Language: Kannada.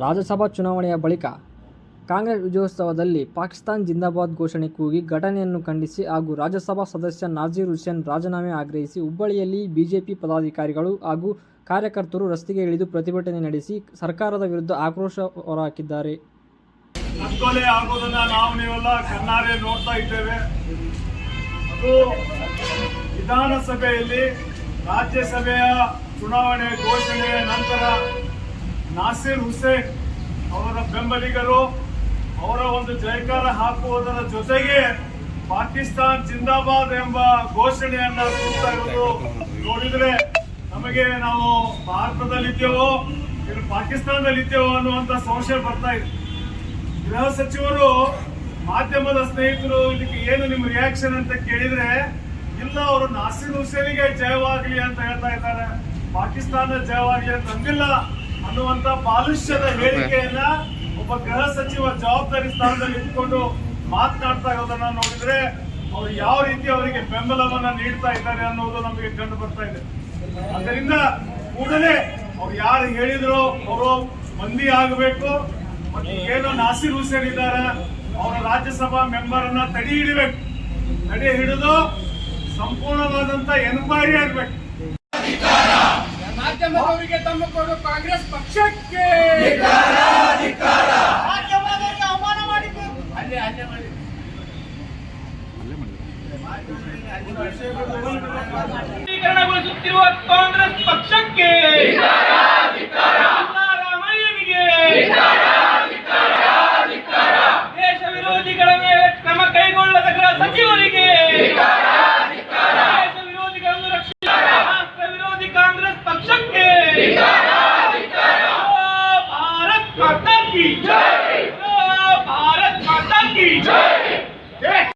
ರಾಜ್ಯಸಭಾ ಚುನಾವಣೆಯ ಬಳಿಕ ಕಾಂಗ್ರೆಸ್ ವಿಜಯೋತ್ಸವದಲ್ಲಿ ಪಾಕಿಸ್ತಾನ್ ಜಿಂದಾಬಾದ್ ಘೋಷಣೆ ಕೂಗಿ ಘಟನೆಯನ್ನು ಖಂಡಿಸಿ ಹಾಗೂ ರಾಜ್ಯಸಭಾ ಸದಸ್ಯ ನಾಜೀರ್ ಹುಸೇನ್ ರಾಜೀನಾಮೆ ಆಗ್ರಹಿಸಿ ಹುಬ್ಬಳ್ಳಿಯಲ್ಲಿ ಬಿಜೆಪಿ ಪದಾಧಿಕಾರಿಗಳು ಹಾಗೂ ಕಾರ್ಯಕರ್ತರು ರಸ್ತೆಗೆ ಇಳಿದು ಪ್ರತಿಭಟನೆ ನಡೆಸಿ ಸರ್ಕಾರದ ವಿರುದ್ಧ ಆಕ್ರೋಶ ಹೊರಹಾಕಿದ್ದಾರೆ. ವಿಧಾನಸಭೆಯಲ್ಲಿ ರಾಜ್ಯಸಭೆಯ ಚುನಾವಣೆ ಘೋಷಣೆಯ ನಂತರ ನಾಸಿರ್ ಹುಸೇನ್ ಅವರ ಬೆಂಬಲಿಗರು, ಅವರ ಒಂದು ಜಯಕಾರ ಹಾಕುವುದರ ಜೊತೆಗೆ ಪಾಕಿಸ್ತಾನ್ ಜಿಂದಾಬಾದ್ ಎಂಬ ಘೋಷಣೆಯನ್ನ ನೋಡಿದ್ರೆ ನಮಗೆ ನಾವು ಭಾರತದಲ್ಲಿದ್ದೇವೋ, ಇಲ್ಲ ಪಾಕಿಸ್ತಾನದಲ್ಲಿದ್ದೇವೋ ಅನ್ನುವಂತ ಸಂಶಯ ಬರ್ತಾ ಇದೆ. ಗೃಹ ಸಚಿವರು, ಮಾಧ್ಯಮದ ಸ್ನೇಹಿತರು ಇದಕ್ಕೆ ಏನು ನಿಮ್ಮ ರಿಯಾಕ್ಷನ್ ಅಂತ ಕೇಳಿದ್ರೆ, ಇಲ್ಲ, ಅವರು ನಾಸಿರ್ ಹುಸೇನಿಗೆ ಜಯವಾಗಲಿ ಅಂತ ಹೇಳ್ತಾ ಇದ್ದಾರೆ. ಪಾಕಿಸ್ತಾನ ಜಯವಾಗಲಿ ಅಂತ ಅಂದಿಲ್ಲ ಅನ್ನುವಂತ ಬಾಲುಷ್ಯದ ಹೇಳಿಕೆಯನ್ನ ಒಬ್ಬ ಗೃಹ ಸಚಿವ ಜವಾಬ್ದಾರಿ ಸ್ಥಾನದಲ್ಲಿ ಇಟ್ಕೊಂಡು ಮಾತನಾಡ್ತಾ ಇರೋದನ್ನ ನೋಡಿದ್ರೆ ಅವ್ರು ಯಾವ ರೀತಿ ಅವರಿಗೆ ಬೆಂಬಲವನ್ನ ನೀಡ್ತಾ ಇದ್ದಾರೆ ಅನ್ನೋದು ನಮಗೆ ಕಂಡು ಬರ್ತಾ ಇದೆ. ಅದರಿಂದ ಕೂಡಲೇ ಅವ್ರು ಯಾರು ಹೇಳಿದ್ರು ಅವರು ಮಂದಿ ಆಗಬೇಕು, ಮತ್ತು ಏನು ನಾಸಿರ್ ಹುಸೇನ್ ಇದ್ದಾರೆ, ಅವರ ರಾಜ್ಯಸಭಾ ಮೆಂಬರ್ ಅನ್ನ ತಡೆ ಹಿಡಿಬೇಕು. ತಡೆ ಹಿಡಿದು ಸಂಪೂರ್ಣವಾದಂತ ಎನ್ಕ್ವೈರಿ ಆಗ್ಬೇಕು. ಮಾಧ್ಯಮದವರಿಗೆ ತಮ್ಮ ಕೊಡು ಕಾಂಗ್ರೆಸ್ ಪಕ್ಷಕ್ಕೆ ಮಾಧ್ಯಮದವರಿಗೆ ಅವಮಾನ ಮಾಡಿದ್ದು ಅಲ್ಲೇ ಅಲ್ಲೇ ಮಾಡಿ ಸ್ವೀಕರಣಗೊಳಿಸುತ್ತಿರುವ ಕಾಂಗ್ರೆಸ್ ಪಕ್ಷಕ್ಕೆ Chiquinho!